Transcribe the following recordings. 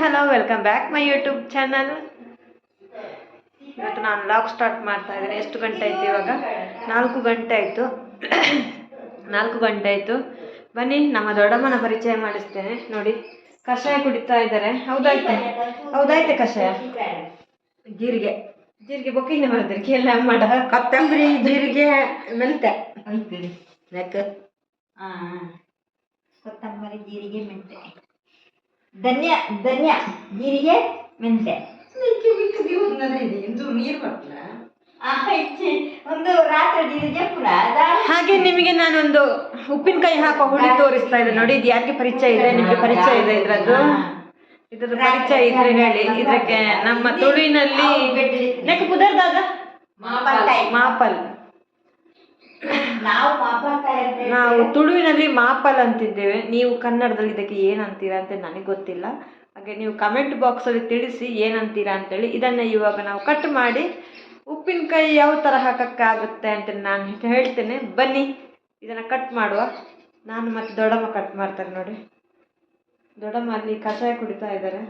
Hello welcome back my YouTube channel ಇವತ್ತು ನಾನು lock start ಮಾಡ್ತಾ ಇದ್ದೀನಿ. ಎಷ್ಟು ಗಂಟೆ ಆಯ್ತು ಇವಾಗ? ನಾಲ್ಕು ಗಂಟೆ ಆಯಿತು. ನಾಲ್ಕು ಗಂಟೆ ಆಯಿತು. ಬನ್ನಿ ನಮ್ಮ ದೊಡ್ಡಮ್ಮನ ಪರಿಚಯ ಮಾಡಿಸ್ತೇನೆ. ನೋಡಿ ಕಷಾಯ ಕುಡಿತಾ ಇದ್ದಾರೆ. ಹೌದಾಯ್ತೆ? ಹೌದಾಯ್ತೆ ಕಷಾಯ? ಜೀರಿಗೆ. ಜೀರಿಗೆ ಬೊಕ್ಕಿಂದ ಮಾಡಿದ್ರಿ. ಕೇಳ ಮಾಡ. ಕೊತ್ತಂಬರಿ ಜೀರಿಗೆ ಮೆಂತೆ ನೆಕ್ ಹಾಂ ಕೊತ್ತಂಬರಿ ಜೀರಿಗೆ ಮೆಂತೆ ಧನ್ಯ ಧನ್ಯ ಜೀರಿಗೆ ಮೆಂತೆ. ನೀರು ಒಂದು ರಾತ್ರಿ ಜೀರಿಗೆ ಪುರ ಹಾಗೆ ನಿಮಗೆ ನಾನೊಂದು ಉಪ್ಪಿನಕಾಯಿ ಹಾಕೋ ಹುಳಿ ತೋರಿಸ್ತಾ ಇದೆ ನೋಡಿ ಇದು ಯಾರಿಗೆ ಪರಿಚಯ ಇದೆ? ನಿಮಗೆ ಪರಿಚಯ ಇದೆ ಇದ್ರದ್ದು? ಇದ್ರ ಪರಿಚಯ ಇದ್ರೆ ಹೇಳಿ. ಇದಕ್ಕೆ ನಮ್ಮ ತುಳುವಿನಲ್ಲಿ ನೆಕ್ ಪುದರ್ದಾಗ ಮಾಪಲ್. ಮಾಪಲ್. ನಾವು ತುಳುವಿನಲ್ಲಿ ಮಾಪಲ್ ಅಂತಿದ್ದೇವೆ. ನೀವು ಕನ್ನಡದಲ್ಲಿ ಇದಕ್ಕೆ ಏನಂತೀರಾ ಅಂತ ನನಗೆ ಗೊತ್ತಿಲ್ಲ. ಹಾಗೆ ನೀವು ಕಮೆಂಟ್ ಬಾಕ್ಸಲ್ಲಿ ತಿಳಿಸಿ ಏನಂತೀರಾ ಅಂತೇಳಿ ಇದನ್ನು ಇವಾಗ ನಾವು ಕಟ್ ಮಾಡಿ ಉಪ್ಪಿನಕಾಯಿ ಯಾವ ಥರ ಹಾಕೋಕ್ಕಾಗುತ್ತೆ ಅಂತ ನಾನು ಹೇಳ್ತೇನೆ. ಬನ್ನಿ ಇದನ್ನು ಕಟ್ ಮಾಡುವ. ನಾನು ಮತ್ತು ದೊಡ್ಡಮ್ಮ ಕಟ್ ಮಾಡ್ತಾರೆ ನೋಡಿ. ದೊಡ್ಡಮ್ಮ ಅಲ್ಲಿ ಕಷಾಯ ಕುಡಿತಾ ಇದ್ದಾರೆ.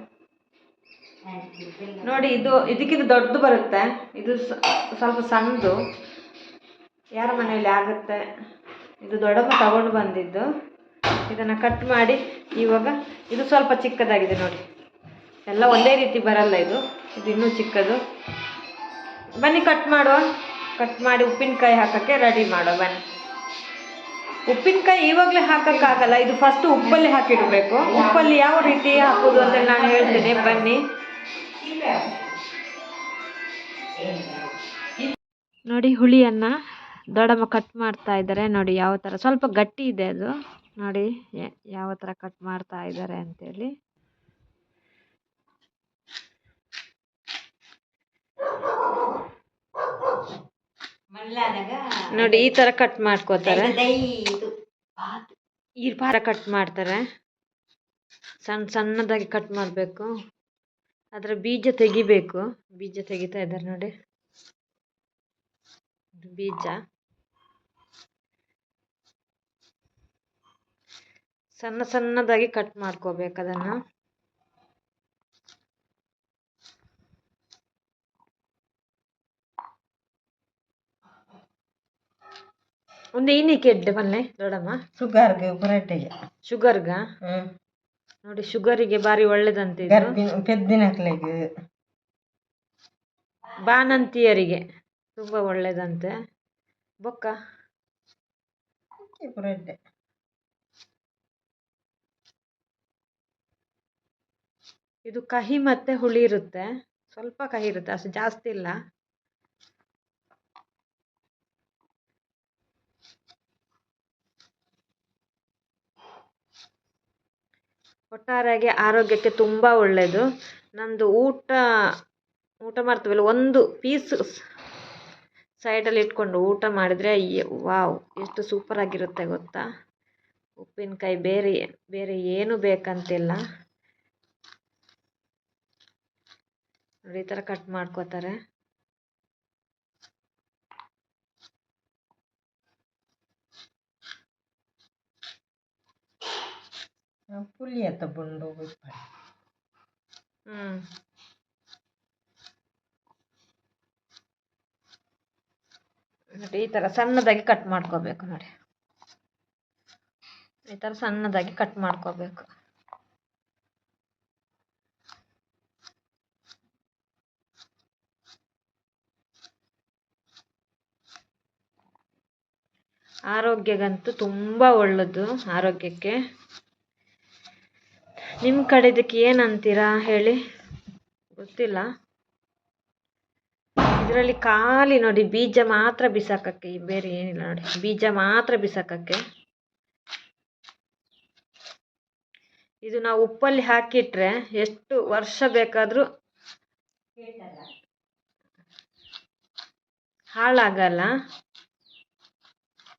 ನೋಡಿ ಇದು ಇದಕ್ಕಿಂತ ದೊಡ್ಡದು ಬರುತ್ತೆ. ಇದು ಸ್ವಲ್ಪ ಸಣ್ಣದು. ಯಾರ ಮನೆಯಲ್ಲಿ ಆಗುತ್ತೆ? ಇದು ದೊಡ್ಡಮ್ಮ ತಗೊಂಡು ಬಂದಿದ್ದು. ಇದನ್ನು ಕಟ್ ಮಾಡಿ ಇವಾಗ ಇದು ಸ್ವಲ್ಪ ಚಿಕ್ಕದಾಗಿದೆ ನೋಡಿ. ಎಲ್ಲ ಒಂದೇ ರೀತಿ ಬರಲ್ಲ ಇದು. ಇದು ಇನ್ನೂ ಚಿಕ್ಕದು. ಬನ್ನಿ ಕಟ್ ಮಾಡುವ. ಕಟ್ ಮಾಡಿ ಉಪ್ಪಿನಕಾಯಿ ಹಾಕೋಕ್ಕೆ ರೆಡಿ ಮಾಡುವ. ಬನ್ನಿ. ಉಪ್ಪಿನಕಾಯಿ ಇವಾಗಲೇ ಹಾಕೋಕ್ಕಾಗಲ್ಲ ಇದು ಫಸ್ಟ್ ಉಪ್ಪಲ್ಲಿ ಹಾಕಿಡಬೇಕು. ಉಪ್ಪಲ್ಲಿ ಯಾವ ರೀತಿ ಹಾಕೋದು ಅಂತ ನಾನು ಹೇಳ್ತೇನೆ. ಬನ್ನಿ. ನೋಡಿ ಹುಳಿಯನ್ನು. ದೊಡ್ಡಮ್ಮ ಕಟ್ ಮಾಡ್ತಾ ಇದ್ದಾರೆ ನೋಡಿ ಯಾವ ಥರ ಸ್ವಲ್ಪ ಗಟ್ಟಿ ಇದೆ ಅದು. ನೋಡಿ ಯಾವ ಥರ ಕಟ್ ಮಾಡ್ತಾ ಇದ್ದಾರೆ ಅಂತೇಳಿ. ನೋಡಿ ಈ ಥರ ಕಟ್ ಮಾಡ್ಕೋತಾರೆ. ಈ ಭಾರ ಕಟ್ ಮಾಡ್ತಾರೆ. ಸಣ್ಣ ಸಣ್ಣದಾಗಿ ಕಟ್ ಮಾಡಬೇಕು. ಅದರ ಬೀಜ ತೆಗಿಬೇಕು. ಬೀಜ ತೆಗಿತಾ ಇದ್ದಾರೆ ನೋಡಿ. ಬೀಜ. ಸಣ್ಣ ಸಣ್ಣದಾಗಿ ಕಟ್ ಮಾಡ್ಕೋಬೇಕು ಅದನ್ನು. ಒಂದು ಏನಕ್ಕೆ ಎಡ್ಡೆ ಬಲ್ಲೆ ದೊಡ್ಡಮ್ಮ. ಶುಗರ್ಗೆ ಪುರಟೆಗೆ. ಶುಗರ್ಗ? ನೋಡಿ ಶುಗರಿಗೆ ಬಾರಿ ಒಳ್ಳೇದಂತೆ ಪೆದ್ದಿನಕ್ಲೆಗೆ. ಬಾಣಂತಿಯರಿಗೆ ತುಂಬ ಒಳ್ಳೇದಂತೆ. ಬೊಕ್ಕ? ಪುರಟೆ ಇದು ಕಹಿ ಮತ್ತೆ ಹುಳಿ ಇರುತ್ತೆ. ಸ್ವಲ್ಪ ಕಹಿ ಇರುತ್ತೆ, ಅಷ್ಟು ಜಾಸ್ತಿ ಇಲ್ಲ. ಒಟ್ಟಾರೆಯಾಗಿ ಆರೋಗ್ಯಕ್ಕೆ ತುಂಬ ಒಳ್ಳೆಯದು ನಂದು ಊಟ ಊಟ ಮಾಡ್ತೀವಲ್ಲ, ಒಂದು ಪೀಸ್ ಸೈಡಲ್ಲಿ ಇಟ್ಕೊಂಡು ಊಟ ಮಾಡಿದರೆ ವಾವ್, ಎಷ್ಟು ಸೂಪರಾಗಿರುತ್ತೆ ಗೊತ್ತಾ? ಉಪ್ಪಿನಕಾಯಿ ಬೇರೆ ಬೇರೆ ಏನು ಬೇಕಂತಿಲ್ಲ. ನೋಡಿ ಈ ತರ ಕಟ್ ಮಾಡ್ಕೋತಾರೆ. ಪುಲಿ ತಗೊಂಡು ಹ್ಞೂ ನೋಡಿ ಈ ಥರ ಸಣ್ಣದಾಗಿ ಕಟ್ ಮಾಡ್ಕೋಬೇಕು ನೋಡಿ. ಈ ಥರ ಸಣ್ಣದಾಗಿ ಕಟ್ ಮಾಡ್ಕೋಬೇಕು. ಆರೋಗ್ಯಗಂತೂ ತುಂಬ ಒಳ್ಳೆಯದು ಆರೋಗ್ಯಕ್ಕೆ. ನಿಮ್ಮ ಕಡೆ ಇದಕ್ಕೆ ಏನಂತೀರಾ ಹೇಳಿ? ಗೊತ್ತಿಲ್ಲ. ಇದರಲ್ಲಿ ಖಾಲಿ ನೋಡಿ, ಬೀಜ ಮಾತ್ರ ಬಿಸಾಕಕ್ಕೆ, ಬೇರೆ ಏನಿಲ್ಲ ನೋಡಿ, ಬೀಜ ಮಾತ್ರ ಬಿಸಾಕಕ್ಕೆ. ಇದು ನಾವು ಉಪ್ಪಲ್ಲಿ ಹಾಕಿಟ್ರೆ ಎಷ್ಟು ವರ್ಷ ಬೇಕಾದರೂ ಹಾಳಾಗಲ್ಲ.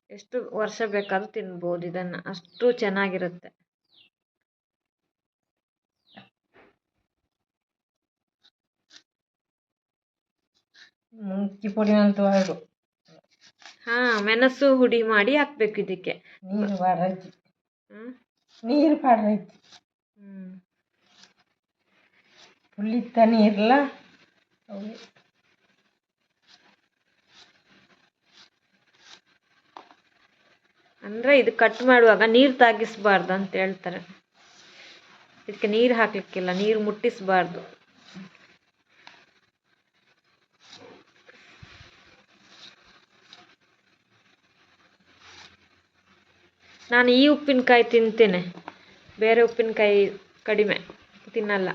ಎಷ್ಟು ವರ್ಷ ಬೇಕಾದ್ರೂ ತಿನ್ಬೋದು ಇದನ್ನು ಅಷ್ಟು ಚೆನ್ನಾಗಿರುತ್ತೆ. ಮುಂಚಿ ಪುಡಿ ಅಂತ ಹಾ ಮೆಣಸು ಹುಡಿ ಮಾಡಿ ಹಾಕ್ಬೇಕು ಇದಕ್ಕೆ. ನೀರು ಬಾಡ್ರೈತಿ ಹ್ಮ್ ನೀರು ಬಾಡ್ರೈತಿ ಹ್ಮ್. ಪುಳಿತ ನೀರ್ಲ ಅಂದರೆ ಇದು ಕಟ್ ಮಾಡುವಾಗ ನೀರು ತಾಗಿಸ್ಬಾರ್ದು ಅಂತ ಹೇಳ್ತಾರೆ. ಇದಕ್ಕೆ ನೀರು ಹಾಕಲಿಕ್ಕಿಲ್ಲ, ನೀರು ಮುಟ್ಟಿಸಬಾರ್ದು. ನಾನು ಈ ಉಪ್ಪಿನಕಾಯಿ ತಿಂತೇನೆ, ಬೇರೆ ಉಪ್ಪಿನಕಾಯಿ ಕಡಿಮೆ, ತಿನ್ನಲ್ಲ.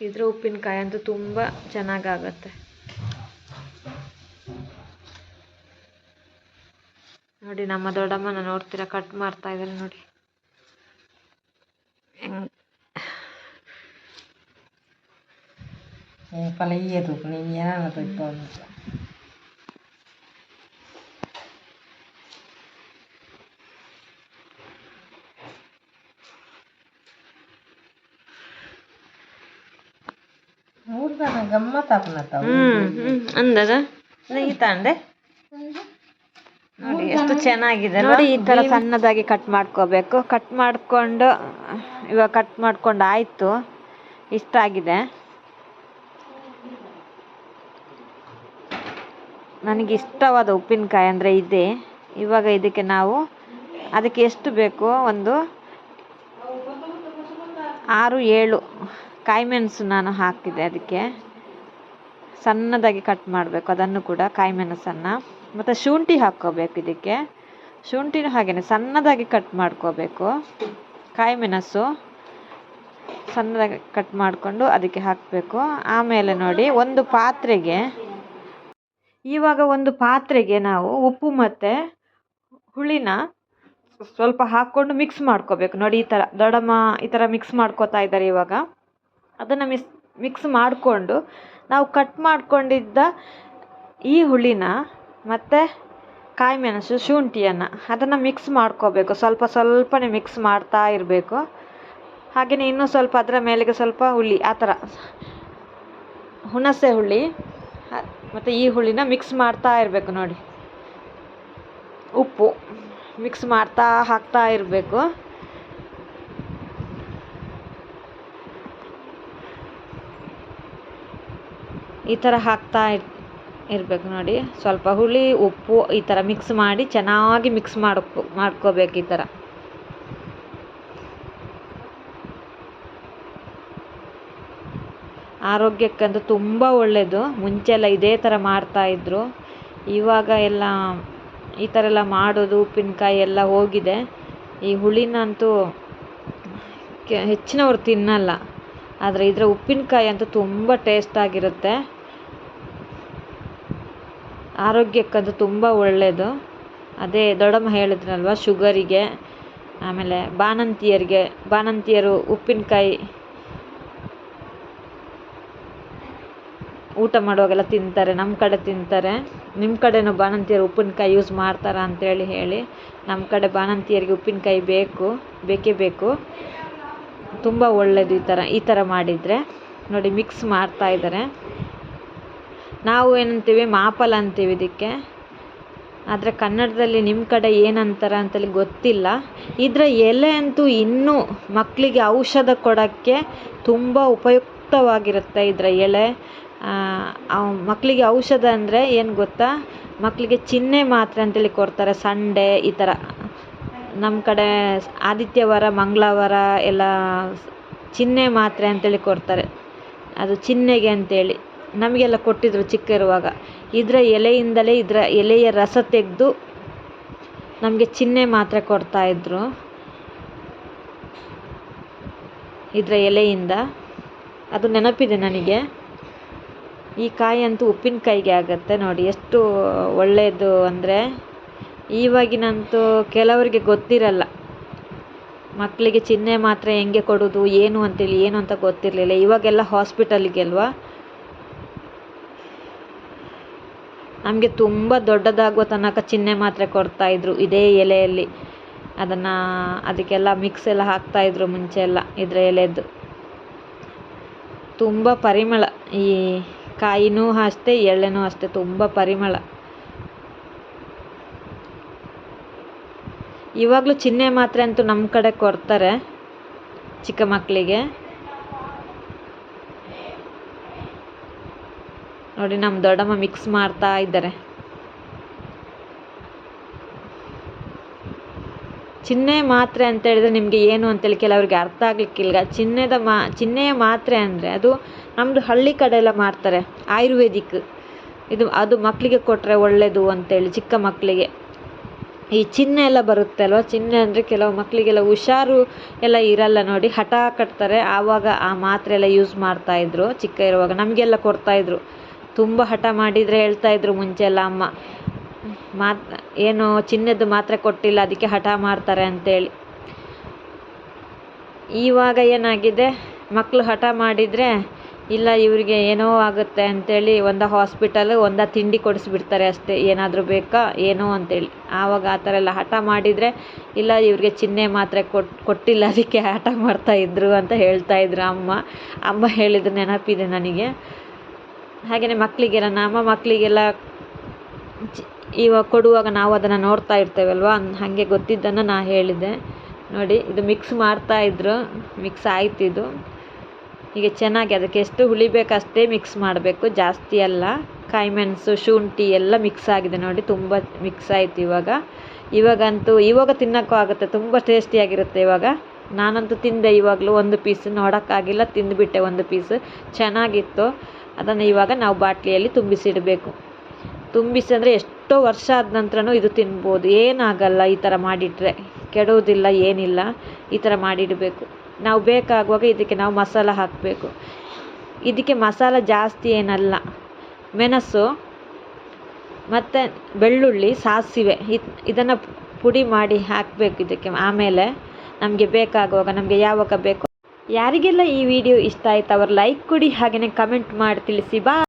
ಇದ್ರ ಉಪ್ಪಿನಕಾಯಿ ಅಂತೂ ತುಂಬ ಚೆನ್ನಾಗಾಗತ್ತೆ. ನೋಡಿ ನಮ್ಮ ದೊಡ್ಡಮ್ಮನ ನೋಡ್ತೀರಾ? ಕಟ್ ಮಾಡ್ತಾ ಇದ್ದಾರೆ ನೋಡಿ. ಹೆಂಗ್ ಏ ಫಲ ಇಯ್ಯದು ನೀನು ಏನಾನ ತೊಯ್ತು ಅಂತ. ಮೂರ್ದನ ಗಮ್ಮತ್ ಹ್ಮ್ ಅಂದದ? ತಾಂಡೆ ನೋಡಿ ಎಷ್ಟು ಚೆನ್ನಾಗಿದೆ ನೋಡಿ ಈ ತರ ಸಣ್ಣದಾಗಿ ಕಟ್ ಮಾಡ್ಕೋಬೇಕು. ಕಟ್ ಮಾಡ್ಕೊಂಡು ಇವಾಗ ಕಟ್ ಮಾಡ್ಕೊಂಡು ಆಯ್ತು. ಇಷ್ಟ ಆಗಿದೆ. ನನಗೆ ಇಷ್ಟವಾದ ಉಪ್ಪಿನಕಾಯಿ ಅಂದರೆ ಇದೆ. ಇವಾಗ ಇದಕ್ಕೆ ನಾವು ಅದಕ್ಕೆ ಎಷ್ಟು ಬೇಕು? ಒಂದು ಆರು ಏಳು ಕಾಯಿಮೆಣಸು ನಾನು ಹಾಕಿದೆ ಅದಕ್ಕೆ. ಸಣ್ಣದಾಗಿ ಕಟ್ ಮಾಡಬೇಕು. ಅದನ್ನು ಕೂಡ ಕಾಯಿಮೆಣಸನ್ನು. ಮತ್ತು ಶುಂಠಿ ಹಾಕ್ಕೋಬೇಕು ಇದಕ್ಕೆ. ಶುಂಠಿನೂ ಹಾಗೆಯೇ ಸಣ್ಣದಾಗಿ ಕಟ್ ಮಾಡ್ಕೋಬೇಕು. ಕಾಯಿಮೆಣಸು ಸಣ್ಣದಾಗಿ ಕಟ್ ಮಾಡಿಕೊಂಡು ಅದಕ್ಕೆ ಹಾಕಬೇಕು. ಆಮೇಲೆ ನೋಡಿ, ಒಂದು ಪಾತ್ರೆಗೆ, ಇವಾಗ ಒಂದು ಪಾತ್ರೆಗೆ ನಾವು ಉಪ್ಪು ಮತ್ತು ಹುಳಿನ ಸ್ವಲ್ಪ ಹಾಕ್ಕೊಂಡು ಮಿಕ್ಸ್ ಮಾಡ್ಕೋಬೇಕು. ನೋಡಿ, ಈ ಥರ ದೊಡ್ಡಮ್ಮ ಈ ಥರ ಮಿಕ್ಸ್ ಮಾಡ್ಕೋತಾ ಇದ್ದಾರೆ ಇವಾಗ. ಅದನ್ನು ಮಿಸ್ ಮಿಕ್ಸ್ ಮಾಡಿಕೊಂಡು ನಾವು ಕಟ್ ಮಾಡ್ಕೊಂಡಿದ್ದ ಈ ಹುಳಿನ ಮತ್ತು ಕಾಯಿಮೆಣಸು ಶುಂಠಿಯನ್ನು ಅದನ್ನು ಮಿಕ್ಸ್ ಮಾಡ್ಕೋಬೇಕು. ಸ್ವಲ್ಪ ಸ್ವಲ್ಪನೇ ಮಿಕ್ಸ್ ಮಾಡ್ತಾ ಇರಬೇಕು. ಹಾಗೆಯೇ ಇನ್ನೂ ಸ್ವಲ್ಪ ಅದರ ಮೇಲೆಗೆ ಸ್ವಲ್ಪ ಹುಳಿ, ಆ ಥರ. ಹುಣಸೆ ಹುಳಿ ಮತ್ತು ಈ ಹುಳಿನ ಮಿಕ್ಸ್ ಮಾಡ್ತಾ ಇರಬೇಕು ನೋಡಿ. ಉಪ್ಪು ಮಿಕ್ಸ್ ಮಾಡ್ತಾ ಹಾಕ್ತಾ ಇರಬೇಕು. ಈ ಥರ ಹಾಕ್ತಾ ಇರ್ ಇರಬೇಕು ನೋಡಿ. ಸ್ವಲ್ಪ ಹುಳಿ, ಉಪ್ಪು ಈ ಥರ ಮಿಕ್ಸ್ ಮಾಡಿ ಚೆನ್ನಾಗಿ ಮಿಕ್ಸ್ ಮಾಡ್ಕೊ, ಮಾಡ್ಕೋಬೇಕು ಈ ಥರ ಆರೋಗ್ಯಕ್ಕಂತೂ ತುಂಬ ಒಳ್ಳೆಯದು ಮುಂಚೆ ಎಲ್ಲ ಇದೇ ಥರ ಮಾಡ್ತಾಯಿದ್ರು ಇವಾಗ ಎಲ್ಲ ಈ ಥರ ಎಲ್ಲ ಮಾಡೋದು, ಉಪ್ಪಿನಕಾಯಿ ಎಲ್ಲ ಹೋಗಿದೆ. ಈ ಹುಳಿನಂತೂ ಕೆ, ಹೆಚ್ಚಿನವ್ರು ತಿನ್ನಲ್ಲ. ಆದರೆ ಇದರ ಉಪ್ಪಿನಕಾಯಿ ಅಂತೂ ತುಂಬ ಟೇಸ್ಟಾಗಿರುತ್ತೆ ಆರೋಗ್ಯಕ್ಕಂತೂ ತುಂಬ ಒಳ್ಳೆಯದು ಅದೇ ದೊಡ್ಡಮ್ಮ ಹೇಳಿದ್ರಲ್ವ ಶುಗರಿಗೆ, ಆಮೇಲೆ ಬಾಣಂತಿಯರಿಗೆ, ಬಾಣಂತಿಯರು ಉಪ್ಪಿನಕಾಯಿ ಊಟ ಮಾಡುವಾಗೆಲ್ಲ ತಿಂತಾರೆ ನಮ್ಮ ಕಡೆ ತಿಂತಾರೆ. ನಿಮ್ಮ ಕಡೆನೂ ಬಾಣಂತಿಯರು ಉಪ್ಪಿನಕಾಯಿ ಯೂಸ್ ಮಾಡ್ತಾರಾ ಅಂತೇಳಿ ಹೇಳಿ ನಮ್ಮ ಕಡೆ ಬಾಣಂತಿಯರಿಗೆ ಉಪ್ಪಿನಕಾಯಿ ಬೇಕು, ಬೇಕೇ ಬೇಕು. ತುಂಬ ಒಳ್ಳೆಯದು ಈ ಥರ ಈ ಥರ ಮಾಡಿದರೆ. ನೋಡಿ ಮಿಕ್ಸ್ ಮಾಡ್ತಾ ಇದ್ದಾರೆ ನಾವು ಏನಂತೀವಿ ಮಾಪಲ ಅಂತೀವಿ ಇದಕ್ಕೆ. ಆದರೆ ಕನ್ನಡದಲ್ಲಿ ನಿಮ್ಮ ಕಡೆ ಏನಂತಾರೆ ಅಂತೇಳಿ ಗೊತ್ತಿಲ್ಲ. ಇದರ ಎಲೆ ಅಂತೂ ಇನ್ನೂ ಮಕ್ಕಳಿಗೆ ಔಷಧ ಕೊಡೋಕ್ಕೆ ತುಂಬ ಉಪಯುಕ್ತವಾಗಿರುತ್ತೆ ಇದರ ಎಲೆ. ಮಕ್ಕಳಿಗೆ ಔಷಧ ಅಂದರೆ ಏನು ಗೊತ್ತಾ? ಮಕ್ಕಳಿಗೆ ಚಿನ್ನೆ ಮಾತ್ರೆ ಅಂತೇಳಿ ಕೊಡ್ತಾರೆ, ಸಂಡೆ ಈ ಥರ ನಮ್ಮ ಕಡೆ ಆದಿತ್ಯವಾರ, ಮಂಗಳವಾರ ಎಲ್ಲ ಚಿನ್ನೆ ಮಾತ್ರೆ ಅಂತೇಳಿ ಕೊಡ್ತಾರೆ. ಅದು ಚಿನ್ನೆಗೆ ಅಂತೇಳಿ. ನಮಗೆಲ್ಲ ಕೊಟ್ಟಿದ್ದರು ಚಿಕ್ಕ ಇರುವಾಗ ಇದರ ಎಲೆಯಿಂದಲೇ ಇದರ ಎಲೆಯ ರಸ ತೆಗೆದು ನಮಗೆ ಚಿನ್ನೆ ಮಾತ್ರೆ ಕೊಡ್ತಾಯಿದ್ರು ಇದರ. ಎಲೆಯಿಂದ. ಅದು ನೆನಪಿದೆ ನನಗೆ. ಈ ಕಾಯಿ ಅಂತೂ ಉಪ್ಪಿನಕಾಯಿಗೆ ಆಗುತ್ತೆ ನೋಡಿ, ಎಷ್ಟು ಒಳ್ಳೆಯದು ಅಂದರೆ. ಇವಾಗಿನಂತೂ ಕೆಲವರಿಗೆ ಗೊತ್ತಿರಲ್ಲ. ಮಕ್ಕಳಿಗೆ ಚಿಹ್ನೆ ಮಾತ್ರೆ ಹೆಂಗೆ ಕೊಡೋದು, ಏನು ಅಂತೇಳಿ ಏನು ಅಂತ ಗೊತ್ತಿರಲಿಲ್ಲ. ಇವಾಗೆಲ್ಲ ಹಾಸ್ಪಿಟಲಿಗೆ ಅಲ್ವಾ ನಮಗೆ ತುಂಬ ದೊಡ್ಡದಾಗುವ ತನಕ ಚಿನ್ನೆ ಮಾತ್ರೆ ಕೊಡ್ತಾಯಿದ್ರು ಇದೇ ಎಲೆಯಲ್ಲಿ. ಅದನ್ನು ಅದಕ್ಕೆಲ್ಲ ಮಿಕ್ಸ್ ಎಲ್ಲ ಹಾಕ್ತಾಯಿದ್ರು ಮುಂಚೆ ಎಲ್ಲ ಇದರ ಎಲೆದು ತುಂಬ ಪರಿಮಳ. ಈ ಕಾಯಿನೂ ಅಷ್ಟೇ, ಎಳ್ಳೆನೂ ಅಷ್ಟೇ, ತುಂಬ ಪರಿಮಳ. ಇವಾಗಲೂ ಚಿನ್ನೆ ಮಾತ್ರೆ ಅಂತೂ ನಮ್ಮ ಕಡೆ ಕೊಡ್ತಾರೆ ಚಿಕ್ಕ ಮಕ್ಕಳಿಗೆ ನೋಡಿ ನಮ್ಮ ದೊಡ್ಡಮ್ಮ ಮಿಕ್ಸ್ ಮಾಡ್ತಾ ಇದ್ದಾರೆ. ಚಿನ್ನೆ ಮಾತ್ರೆ ಅಂತ ಹೇಳಿದ್ರೆ ನಿಮಗೆ ಏನು ಅಂತೇಳಿ ಕೆಲವರಿಗೆ ಅರ್ಥ ಆಗ್ಲಿಕ್ಕಿಲ್ಲ ಚಿನ್ನದ ಮಾ ಚಿನ್ನೆಯ ಮಾತ್ರೆ ಅಂದರೆ ಅದು ನಮ್ಮದು ಹಳ್ಳಿ ಕಡೆ ಎಲ್ಲ ಮಾಡ್ತಾರೆ, ಆಯುರ್ವೇದಿಕ್. ಇದು, ಅದು ಮಕ್ಕಳಿಗೆ ಕೊಟ್ಟರೆ ಒಳ್ಳೆಯದು ಅಂತೇಳಿ ಚಿಕ್ಕ ಮಕ್ಕಳಿಗೆ ಈ ಚಿಹ್ನೆ ಎಲ್ಲ ಬರುತ್ತೆ ಅಲ್ವಾ? ಚಿಹ್ನೆ ಅಂದರೆ ಕೆಲವು ಮಕ್ಕಳಿಗೆಲ್ಲ ಹುಷಾರು ಎಲ್ಲ ಇರಲ್ಲ ನೋಡಿ, ಹಠ ಕಟ್ತಾರೆ. ಆವಾಗ ಆ ಮಾತ್ರೆ ಎಲ್ಲ ಯೂಸ್ ಮಾಡ್ತಾಯಿದ್ರು ಚಿಕ್ಕ ಇರುವಾಗ. ನಮಗೆಲ್ಲ ಕೊಡ್ತಾಯಿದ್ರು ತುಂಬ ಹಠ ಮಾಡಿದರೆ ಹೇಳ್ತಾಯಿದ್ರು ಮುಂಚೆ ಎಲ್ಲ ಅಮ್ಮ. ಮಾತ್, ಏನು ಚಿನ್ನದ ಮಾತ್ರೆ ಕೊಟ್ಟಿಲ್ಲ, ಅದಕ್ಕೆ ಹಠ ಮಾಡ್ತಾರೆ ಅಂತೇಳಿ. ಇವಾಗ ಏನಾಗಿದೆ? ಮಕ್ಕಳು ಹಠ ಮಾಡಿದರೆ, ಇಲ್ಲ ಇವರಿಗೆ ಏನೋ ಆಗುತ್ತೆ ಅಂತೇಳಿ ಒಂದು ಹಾಸ್ಪಿಟಲ್, ಒಂದು ತಿಂಡಿ ಕೊಡಿಸ್ಬಿಡ್ತಾರೆ ಅಷ್ಟೇ, ಏನಾದರೂ ಬೇಕಾ, ಏನೋ ಅಂತೇಳಿ. ಆವಾಗ ಆ ಥರ ಎಲ್ಲ ಹಠ ಮಾಡಿದರೆ, ಇಲ್ಲ ಇವ್ರಿಗೆ ಚಿನ್ನೆ ಮಾತ್ರೆ ಕೊಟ್ಟು ಕೊಟ್ಟಿಲ್ಲ, ಅದಕ್ಕೆ ಹಠ ಮಾಡ್ತಾಯಿದ್ರು ಅಂತ ಹೇಳ್ತಾಯಿದ್ರು ಅಮ್ಮ. ಅಮ್ಮ ಹೇಳಿದ ನೆನಪಿದೆ ನನಗೆ. ಹಾಗೆಯೇ ಮಕ್ಕಳಿಗೆಲ್ಲ ನಮ್ಮ ಮಕ್ಕಳಿಗೆಲ್ಲ ಇವಾಗ ಕೊಡುವಾಗ ನಾವು ಅದನ್ನು ನೋಡ್ತಾ ಇರ್ತೇವಲ್ವಾ? ಹಾಗೆ ಗೊತ್ತಿದ್ದನ್ನು ನಾ ಹೇಳಿದೆ ನೋಡಿ, ಇದು ಮಿಕ್ಸ್ ಮಾಡ್ತಾ ಇದ್ದರು ಮಿಕ್ಸ್ ಆಯ್ತು ಇದು. ಹೀಗೆ ಚೆನ್ನಾಗಿ ಅದಕ್ಕೆ ಎಷ್ಟು ಹುಳಿ ಬೇಕು ಅಷ್ಟೇ ಮಿಕ್ಸ್ ಮಾಡಬೇಕು. ಜಾಸ್ತಿ ಅಲ್ಲ. ಕಾಯಿಮೆಣಸು, ಶುಂಠಿ ಎಲ್ಲ ಮಿಕ್ಸ್ ಆಗಿದೆ ನೋಡಿ. ತುಂಬ ಮಿಕ್ಸ್ ಆಯ್ತು ಇವಾಗ. ಇವಾಗಂತೂ, ಇವಾಗ ತಿನ್ನೋಕ್ಕೂ ಆಗುತ್ತೆ. ತುಂಬ ಟೇಸ್ಟಿಯಾಗಿರುತ್ತೆ ಇವಾಗ. ನಾನಂತೂ ತಿಂದೆ ಇವಾಗಲೂ ಒಂದು ಪೀಸ್ ನೋಡೋಕ್ಕಾಗಿಲ್ಲ. ತಿಂದುಬಿಟ್ಟೆ ಒಂದು ಪೀಸ್ ಚೆನ್ನಾಗಿತ್ತು. ಅದನ್ನು ಇವಾಗ ನಾವು ಬಾಟ್ಲಿಯಲ್ಲಿ ತುಂಬಿಸಿಡಬೇಕು. ತುಂಬಿಸಿ ಅಂದರೆ ಎಷ್ಟೋ ವರ್ಷ ಆದ ನಂತರನೂ ಇದು ತಿನ್ಬೋದು. ಏನಾಗಲ್ಲ ಈ ಥರ ಮಾಡಿಟ್ರೆ. ಕೆಡೋದಿಲ್ಲ, ಏನಿಲ್ಲ. ಈ ಥರ ಮಾಡಿಡಬೇಕು. ನಾವು ಬೇಕಾಗುವಾಗ ಇದಕ್ಕೆ ನಾವು ಮಸಾಲ ಹಾಕಬೇಕು. ಇದಕ್ಕೆ ಮಸಾಲ ಜಾಸ್ತಿ ಏನಲ್ಲ. ಮೆಣಸು ಮತ್ತು ಬೆಳ್ಳುಳ್ಳಿ ಸಾಸಿವೆ. ಇದು, ಇದನ್ನು ಪುಡಿ ಮಾಡಿ ಹಾಕಬೇಕು ಇದಕ್ಕೆ. ಆಮೇಲೆ ನಮಗೆ ಬೇಕಾಗುವಾಗ ನಮಗೆ ಯಾವಾಗ ಬೇಕೋ ಯಾರಿಗೆಲ್ಲ ಈ ವಿಡಿಯೋ ಇಷ್ಟ ಆಯ್ತು ಅವರು ಲೈಕ್ ಕೊಡಿ ಹಾಗೆಯೇ ಕಮೆಂಟ್ ಮಾಡಿ ತಿಳಿಸಿ. ಬಾ